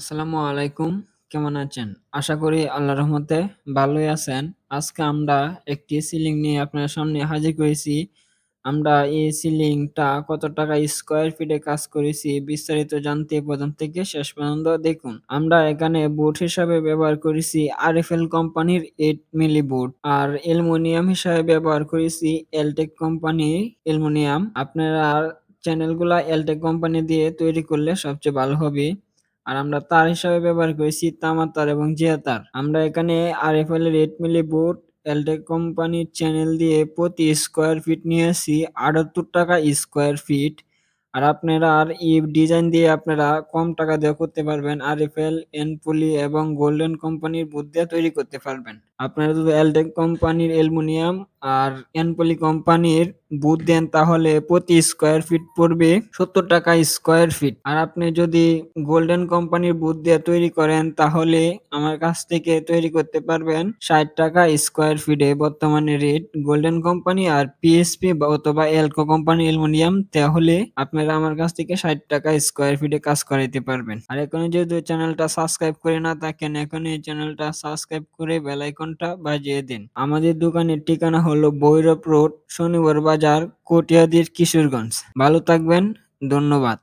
আসসালামু আলাইকুম, কেমন আছেন? আশা করি আল্লাহর রহমতে ভালোই আছেন। আজকে আমরা একটি সিলিং নিয়ে আপনার সামনে হাজির করেছি। আমরা এই সিলিংটা কত টাকা স্কোয়ার ফিটে কাজ করেছি বিস্তারিত জানতে প্রথম থেকে শেষ পর্যন্ত দেখুন। আমরা এখানে বোর্ড হিসাবে ব্যবহার করেছি আরএফএল কোম্পানির এইট মিলি বোর্ড আর অ্যালুমিনিয়াম হিসাবে ব্যবহার করেছি এলটেক কোম্পানির অ্যালুমিনিয়াম। আপনারা চ্যানেলগুলা এলটেক কোম্পানি দিয়ে তৈরি করলে সবচেয়ে ভালো হবে। আর আমরা তার হিসাবে ব্যবহার করেছি তামার তার এবং জিয়া তার আমরা এখানে আরএফএল এর এইট মিলি বোর্ড এলটেক কোম্পানির চ্যানেল দিয়ে প্রতি স্কোয়ার ফিট নিয়েছি আটাত্তর টাকা স্কোয়ার ফিট। আর আপনারা আর এই ডিজাইন দিয়ে আপনারা কম টাকা দিয়ে করতে পারবেন। আরএফএল, এনপলি এবং গোল্ডেন কোম্পানির দিয়ে তৈরি করতে পারবেন। আপনারা যদি এলটেক কোম্পানির অ্যালুমিনিয়াম আর এনপলি কোম্পানির বুথ দেন তাহলে প্রতি স্কোয়ার ফিট পড়বে সত্তর টাকা স্কোয়ার ফিট আর আপনি যদি গোল্ডেন কোম্পানির বুট দিয়ে তৈরি করেন, তাহলে আমার কাছ থেকে তৈরি করতে পারবেন ষাট টাকা স্কোয়ার ফিটে বর্তমানে রেট গোল্ডেন কোম্পানি আর পিএসপি অথবা এলকো কোম্পানি অ্যালুমিনিয়াম, তাহলে আপনারা আমার কাছ থেকে ষাট টাকা স্কোয়ার ফিটে কাজ করাইতে পারবেন। আর এখন যেহেতু চ্যানেলটা সাবস্ক্রাইব করে না থাকেন এখন এই চ্যানেলটা সাবস্ক্রাইব করে বেলাইকনটা বাজিয়ে দিন। আমাদের দোকানের ঠিকানা হলো ভৈরব রোড শনিবার বাজার কটিয়াদীর কিশোরগঞ্জ। ভালো থাকবেন ধন্যবাদ।